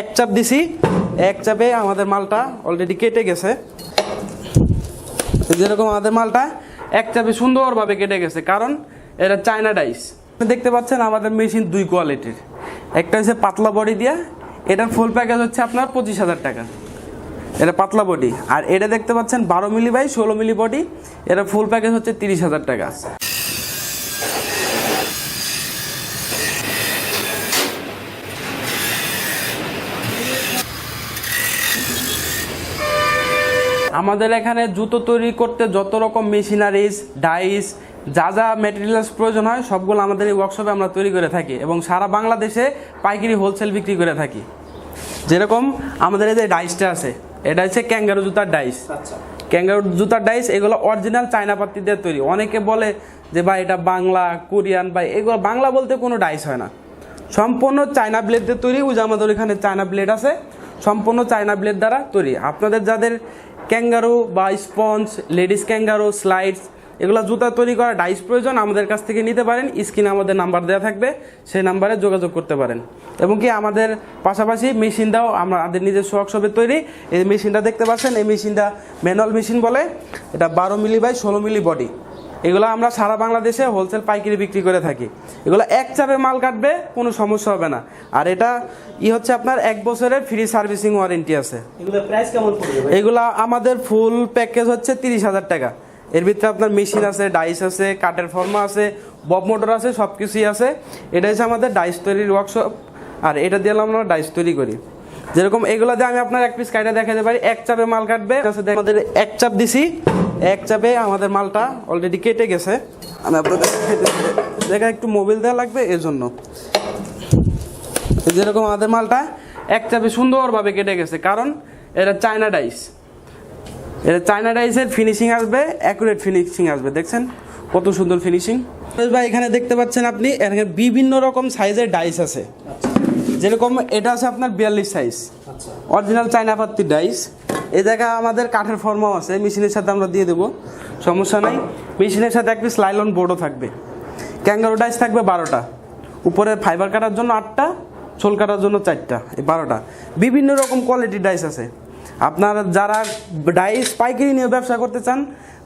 এক চাপ দিছি, এক চাপে আমাদের মালটা অলরেডি কেটে গেছে। যেরকম আমাদের মালটা এক চাপে সুন্দরভাবে কেটে গেছে, কারণ এটা চায়না ডাইস দেখতে পাচ্ছেন আমাদের মেশিন দুই কোয়ালিটির একটা হচ্ছে পাতলা বডি দিয়া, এটার ফুল প্যাকেজ হচ্ছে আপনার পঁচিশ হাজার টাকা। এটা পাতলা বডি আর এটা দেখতে পাচ্ছেন বারো মিলি বাই ষোলো মিলি বডি এটা ফুল প্যাকেজ হচ্ছে তিরিশ হাজার টাকা। আমাদের এখানে জুতো তৈরি করতে যত রকম মেশিনারিজ ডাইস যা যা মেটেরিয়ালস প্রয়োজন হয় সবগুলো আমাদের এই ওয়ার্কশপে আমরা তৈরি করে থাকি এবং সারা বাংলাদেশে পাইকারি হোলসেল বিক্রি করে থাকি। যেরকম আমাদের এই যে ডাইসটা আছে এটা হচ্ছে ক্যাঙ্গারু জুতার ডাইস। আচ্ছা। ক্যাঙ্গারু জুতার ডাইস এগুলো অরিজিনাল চায়না পাত্তি দিয়ে তৈরি। অনেকে বলে যে ভাই এটা বাংলা কোরিয়ান বা এগুলো বাংলা বলতে কোনো ডাইস হয় না। সম্পূর্ণ চায়না ব্লেড দিয়ে তৈরি। ওই যে আমাদের এখানে চায়না ব্লেড আছে সম্পূর্ণ চায়না ব্লেড দ্বারা তৈরি। আপনাদের যাদের ক্যাঙ্গারু বা স্পঞ্জ, লেডিস ক্যাঙ্গারো, স্লাইডস, এগুলো জুতা তৈরি করা ডাইস প্রয়োজন, আমাদের কাছ থেকে নিতে পারেন। স্ক্রিনে আমাদের নাম্বার দেওয়া থাকবে, সেই নাম্বারে যোগাযোগ করতে পারেন। এবং কি আমাদের পাশাপাশি মেশিনটাও আমরা আমাদের নিজস্ব ওয়ার্কশপে তৈরি। এই মেশিনটা দেখতে পাচ্ছেন, এই মেশিনটা ম্যানুয়াল মেশিন বলে। এটা বারো মিলি বাই ষোলো মিলি বডি এগুলো আমরা সারা বাংলাদেশে হোলসেল পাইকারি বিক্রি করে থাকি। এগুলো এক চাপে মাল কাটবে কোনো সমস্যা হবে না। আর এটা ই হচ্ছে আপনার এক বছরের ফ্রি সার্ভিসিং ওয়ারেন্টি আছে। এগুলো আমাদের ফুল প্যাকেজ হচ্ছে তিরিশ হাজার টাকা। এর ভিতরে আপনার মেশিন আছে ডাইস আছে কাঠের ফর্মা আছে বব মোটর আছে সব কিছুই আছে। এটা হচ্ছে আমাদের ডাইস তৈরির ওয়ার্কশপ আর এটা দিয়ে আমরা ডাইস তৈরি করি। যেরকম এগুলো দিয়ে আমি আপনার এক পিস কাইটা দেখাতে পারি এক চাপে মাল কাটবে। আমাদের এক চাপ দিছি এক চাপে আমাদের মালটা অলরেডি কেটে গেছে। আমি আপনাদের দেখা একটু মোবাইল দেওয়া লাগবে এর জন্য যেরকম আমাদের মালটা এক চাপে সুন্দরভাবে কেটে গেছে কারণ এটা চায়না ডাইস এটা চায়না ডাইসের ফিনিশিং আসবে অ্যাকুরেট ফিনিশিং আসবে দেখছেন? কত সুন্দর ফিনিশিং ভাই এখানে দেখতে পাচ্ছেন আপনি এখানে বিভিন্ন রকম সাইজের ডাইস আছে। যেরকম এটা আছে আপনার বিয়াল্লিশ সাইজ অরিজিনাল চায়না পাত্তির ডাইস এই জায়গা আমাদের কাঠের ফর্মাও আছে, মেশিনের সাথে আমরা দিয়ে দেবো। সমস্যা নাই। মেশিনের সাথে এক পিস লাইলন বোর্ডও থাকবে। ক্যাঙ্গারো ডাইস থাকবে বারোটা। উপরে ফাইবার কাটার জন্য আটটা ছোল কাটার জন্য চারটা, এই বারোটা। বিভিন্ন রকম কোয়ালিটির ডাইস আছে। আপনারা যারা ডাইস পাইকারি নিয়ে ব্যবসা করতে চান,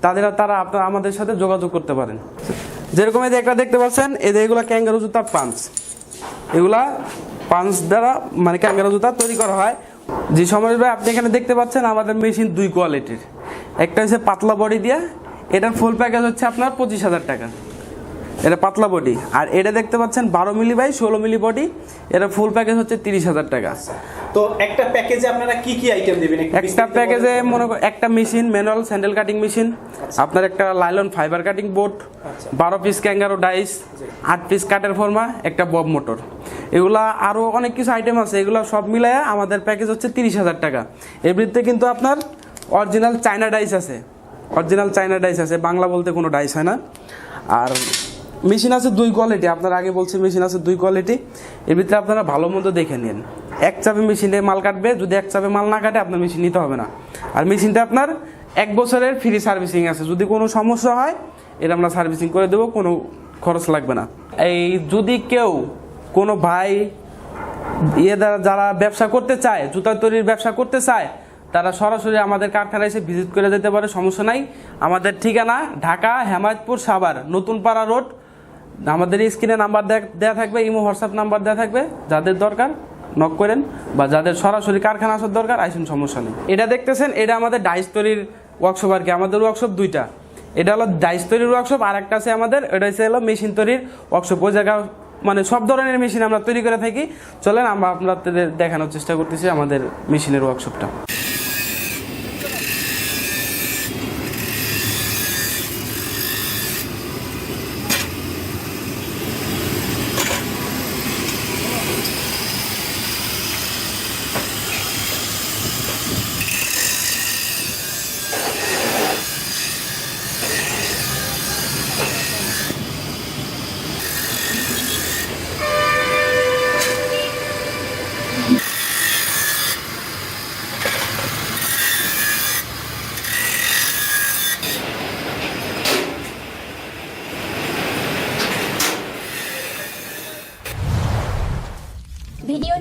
তাদের তারা আপনারা আমাদের সাথে যোগাযোগ করতে পারেন। যেরকম যে একটা দেখতে পাচ্ছেন যে এগুলো ক্যাঙ্গারো জুতার পাঞ্চ। এগুলা পাঞ্চ দ্বারা মানে ক্যাঙ্গারো জুতা তৈরি করা হয়। যে সময় ভাই, আপনি এখানে দেখতে পাচ্ছেন আমাদের মেশিন দুই কোয়ালিটির একটা হচ্ছে পাতলা বডি দিয়া, এটার ফুল প্যাকেজ হচ্ছে আপনার পঁচিশ হাজার টাকা। এটা পাতলা বডি। আর এটা দেখতে পাচ্ছেন বারো মিলি বাই ষোলো মিলি বডি। এটা ফুল প্যাকেজ হচ্ছে তিরিশ হাজার টাকা। তো একটা প্যাকেজে আপনারা কি কি আইটেম দেবেন? একটু প্যাকেজে মনে একটা machine manual sandal cutting machine আপনার একটা লাইলন ফাইবার কাটিং বোর্ড। বারো পিস ক্যাঙ্গারো ডাইস আট পিস কাঠের ফর্মা একটা বব মোটর এগুলা আরও অনেক কিছু আইটেম আছে এগুলো সব মিলায় আমাদের প্যাকেজ হচ্ছে তিরিশ হাজার টাকা। ভিত্তিতে কিন্তু আপনার অরিজিনাল চায়না ডাইস আছে। অরিজিনাল চায়না ডাইস আছে বাংলা বলতে কোনো ডাইস হয় না। আর মেশিন আছে দুই কোয়ালিটি আপনার আগে বলছি মেশিন আছে দুই কোয়ালিটি এর ভিতরে আপনারা ভালো মন্দ দেখে নিন। এক চাপে মেশিনে মাল কাটবে, যদি এক চাপে মাল না কাটে, আপনার মেশিন নিতে হবে না। আর মেশিনটা আপনার এক বছরের ফ্রি সার্ভিসিং আছে। যদি কোনো সমস্যা হয়, এটা আমরা সার্ভিসিং করে দেবো, কোনো খরচ লাগবে না। এই যদি কেউ কোনো ভাই ইয়ে দ্বারা যারা ব্যবসা করতে চায়, জুতা তৈরির ব্যবসা করতে চায়, তারা সরাসরি আমাদের কারখানায় এসে ভিজিট করে যেতে পারে, সমস্যা নাই। আমাদের ঠিকানা ঢাকা হেমায়তপুর সাভার নতুন পাড়া রোড আমাদের স্ক্রিনে নাম্বার দেওয়া থাকবে, ইমো হোয়াটসঅ্যাপ নাম্বার দেওয়া থাকবে, যাদের দরকার নক করেন বা যাদের সরাসরি কারখানা আসার দরকার, আইসেন, সমস্যা নেই। এটা দেখতেছেন, এটা আমাদের ডাইস তৈরির ওয়ার্কশপ আর কি, আমাদের ওয়ার্কশপ দুইটা। এটা হলো ডাইস তৈরির ওয়ার্কশপ আর একটা আছে আমাদের, এটা হচ্ছে হলো মেশিন তৈরির ওয়ার্কশপ ওই জায়গা মানে সব ধরনের মেশিন আমরা তৈরি করে থাকি। চলেন, আমরা আপনাদের দেখানোর চেষ্টা করতেছি আমাদের মেশিনের ওয়ার্কশপটা